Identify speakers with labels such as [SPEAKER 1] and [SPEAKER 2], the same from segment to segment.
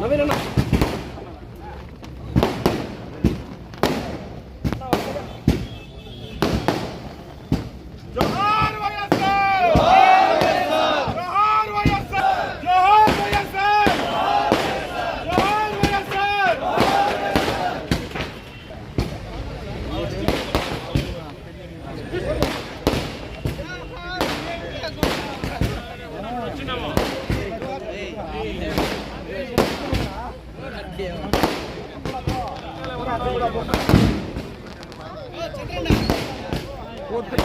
[SPEAKER 1] నవీన போட்டு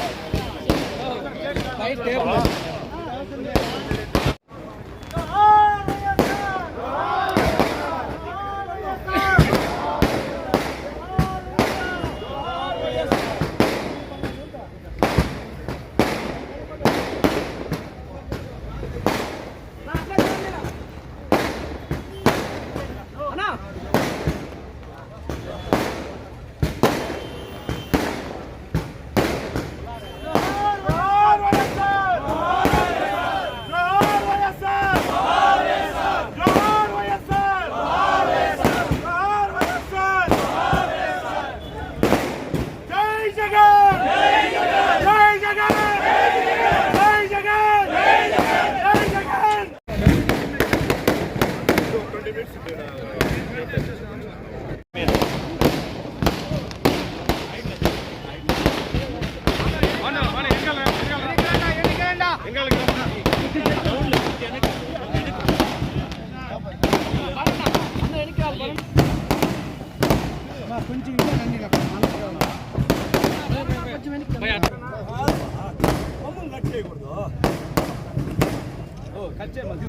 [SPEAKER 1] కట్ చేయమని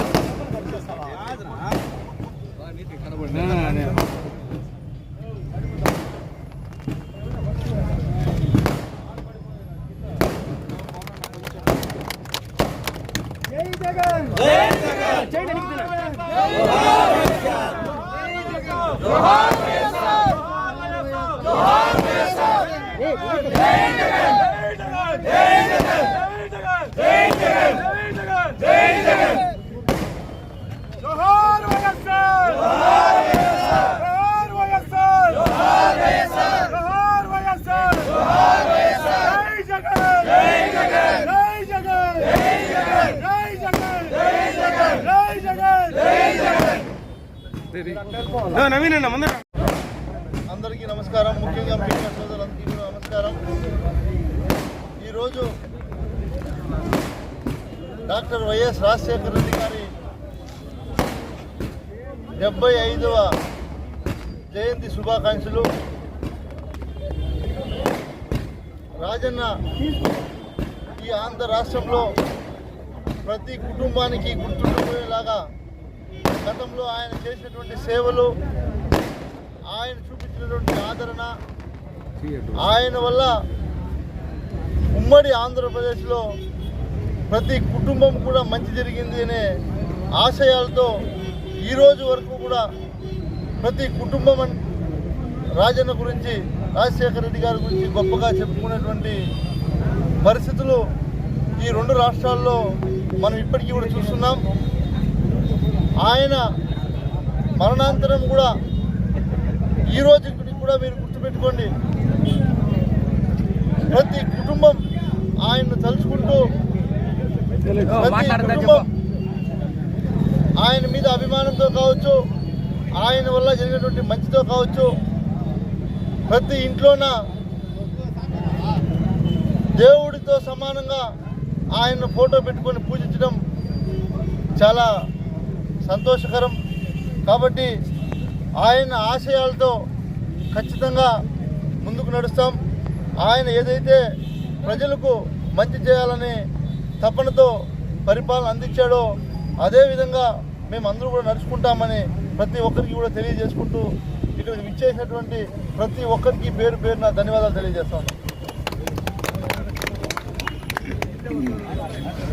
[SPEAKER 2] అందరికీ నమస్కారం. ముఖ్యంగా మీడియా సోదరులందరికీ కూడా నమస్కారం. ఈరోజు డాక్టర్ వైఎస్ రాజశేఖర రెడ్డి గారి డెబ్బై ఐదవ జయంతి శుభాకాంక్షలు. రాజన్న ఈ ఆంధ్ర రాష్ట్రంలో ప్రతి కుటుంబానికి గుర్తుండిపోయేలాగా గతంలో ఆయన చేసినటువంటి సేవలు ఆయన చూపించినటువంటి ఆదరణ ఆయన వల్ల ఉమ్మడి ఆంధ్రప్రదేశ్లో ప్రతి కుటుంబం కూడా మంచి జరిగింది అనే ఆశయాలతో ఈరోజు వరకు కూడా ప్రతి కుటుంబం రాజన్న గురించి రాజశేఖర రెడ్డి గారి గురించి గొప్పగా చెప్పుకునేటువంటి పరిస్థితులు ఈ రెండు రాష్ట్రాల్లో మనం ఇప్పటికీ కూడా చూస్తున్నాం. ఆయన మరణాంతరం కూడా ఈ రోజు కూడా మీరు గుర్తుపెట్టుకోండి. ప్రతి కుటుంబం ఆయన్ను తలుచుకుంటూ ప్రతి కుటుంబం ఆయన మీద అభిమానంతో కావచ్చు ఆయన వల్ల జరిగినటువంటి మంచితో కావచ్చు
[SPEAKER 3] ప్రతి ఇంట్లోన దేవుడితో సమానంగా ఆయన ఫోటో పెట్టుకొని పూజించడం చాలా సంతోషకరం. కాబట్టి ఆయన ఆశయాలతో ఖచ్చితంగా ముందుకు నడుస్తాం. ఆయన ఏదైతే ప్రజలకు మంచి చేయాలని తపనతో పరిపాలన అందించాడో అదేవిధంగా మేము అందరూ కూడా నడుచుకుంటామని ప్రతి ఒక్కరికి కూడా తెలియజేసుకుంటూ ఇక్కడికి విచ్చేసినటువంటి ప్రతి ఒక్కరికి పేరు పేరున ధన్యవాదాలు తెలియజేస్తాను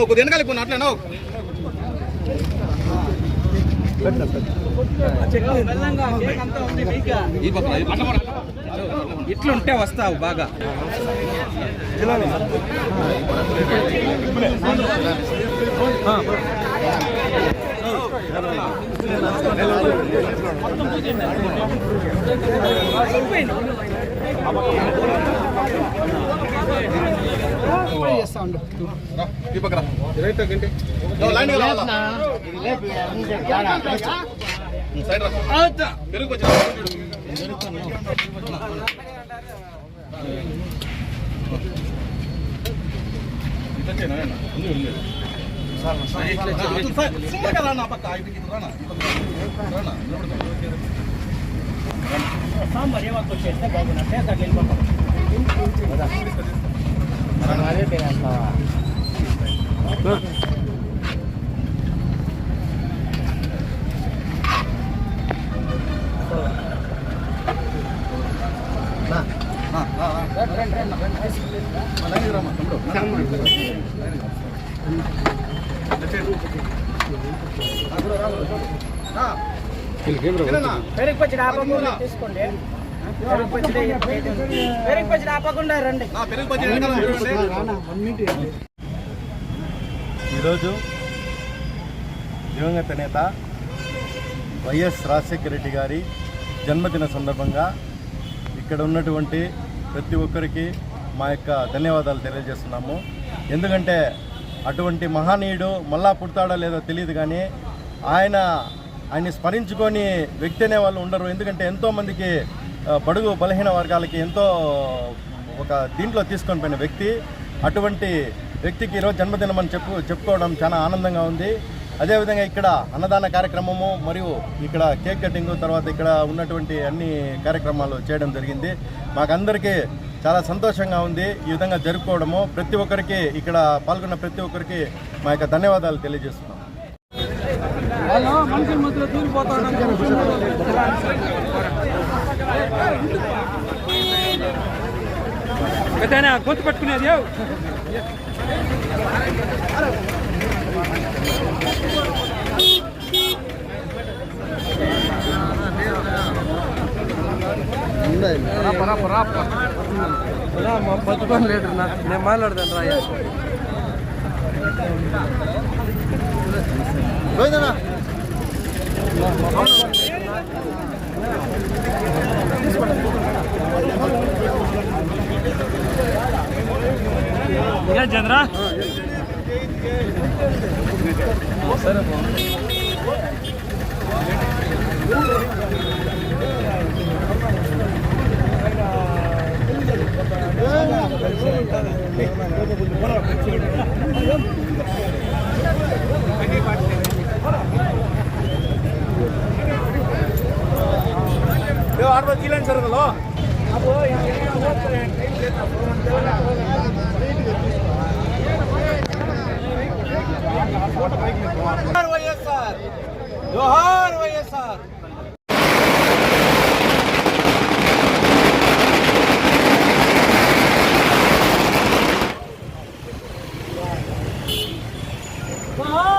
[SPEAKER 4] కొద్ది వెనకాల ఇప్పుడు అట్లే నవ్వు ఈ ఇట్లుంటే వస్తావు బాగా. ఈ పక్కన రైట్ గంటి లైన్ సైడ్ రా పెరుగు వచ్చి మర్యాదకు వచ్చేస్తే బాగుందంటే అట్లా వెళ్ళిపోతాం అదే
[SPEAKER 5] పెరుగు పచ్చడి ఆపకుండా తీసుకోండి. పెరుగు పచ్చడి పెరుగు పచ్చడి ఆపకుండా రండి.
[SPEAKER 3] ఈరోజు దివంగత నేత వైఎస్ రాజశేఖర రెడ్డి గారి జన్మదిన సందర్భంగా ఇక్కడ ఉన్నటువంటి ప్రతి ఒక్కరికి మా యొక్క ధన్యవాదాలు తెలియజేస్తున్నాము. ఎందుకంటే అటువంటి మహనీయుడు మళ్ళా పుడతాడో లేదో తెలియదు కానీ ఆయన ఆయన్ని స్మరించుకొని వ్యక్తి అనే వాళ్ళు ఉండరు. ఎందుకంటే ఎంతోమందికి బడుగు బలహీన వర్గాలకి ఎంతో ఒక దీంట్లో తీసుకొని పోయిన వ్యక్తి. అటువంటి వ్యక్తికి ఈరోజు జన్మదినం అని చెప్పు చెప్పుకోవడం చాలా ఆనందంగా ఉంది. అదేవిధంగా ఇక్కడ అన్నదాన కార్యక్రమము మరియు ఇక్కడ కేక్ కటింగ్ తర్వాత ఇక్కడ ఉన్నటువంటి అన్ని కార్యక్రమాలు చేయడం జరిగింది. మాకందరికీ చాలా సంతోషంగా ఉంది ఈ విధంగా జరుపుకోవడము. ప్రతి ఒక్కరికి ఇక్కడ పాల్గొన్న ప్రతి ఒక్కరికి మా యొక్క ధన్యవాదాలు తెలియజేస్తున్నాం.
[SPEAKER 2] గొంతు పట్టుకునేది పట్టుకొని లేదు నేను మాట్లాడతాను రాయ
[SPEAKER 4] Wow.